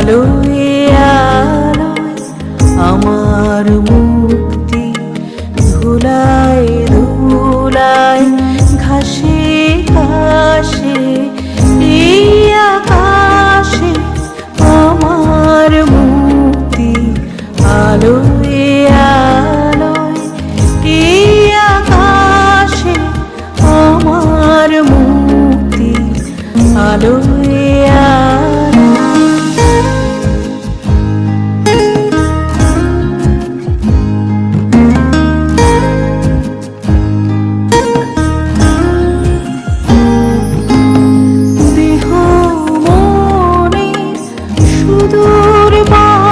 আলোয় আমার মুক্তি ধুলায় ধুলাই ঘাসে ঘাসে এই আকাশে আমার মুক্তি আলোয় আলোয় এই আকাশে আমার মুক্তি আলোয় সুদূর বা